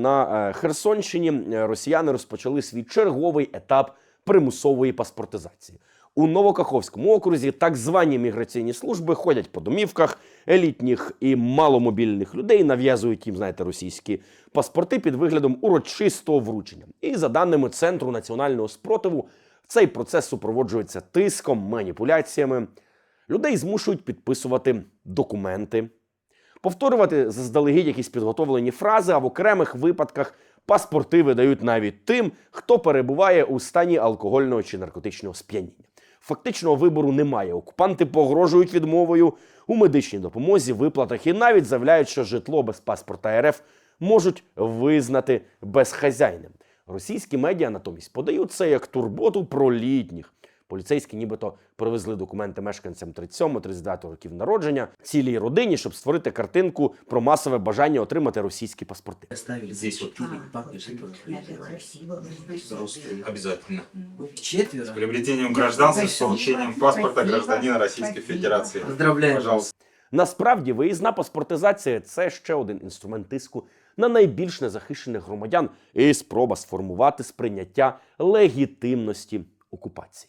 На е, Херсонщині е, росіяни розпочали свій черговий етап примусової паспортизації. У Новокаховському окрузі так звані міграційні служби ходять по домівках елітніх і маломобільних людей, нав'язують їм, знаєте, російські паспорти під виглядом урочистого вручення. І за даними Центру національного спротиву, цей процес супроводжується тиском, маніпуляціями. Людей змушують підписувати документи, повторювати заздалегідь якісь підготовлені фрази, а в окремих випадках паспорти видають навіть тим, хто перебуває у стані алкогольного чи наркотичного сп'яніння. Фактичного вибору немає. Окупанти погрожують відмовою у медичній допомозі, виплатах і навіть заявляють, що житло без паспорта РФ можуть визнати безхазяйним. Російські медіа натомість подають це як турботу про літніх. Поліцейські нібито привезли документи мешканцям 37-39 років народження цілій родині, щоб створити картинку про масове бажання отримати російські паспорти. Оставили здесь вот. Взрослые. Обязательно. Четверо. С приобретением гражданства, с получением паспорта гражданина Российской Федерации. Поздравляем. Пожалуйста. Насправді, виїзна паспортизація це ще один інструмент тиску на найбільш незахищених громадян і спроба сформувати сприйняття легітимності окупації.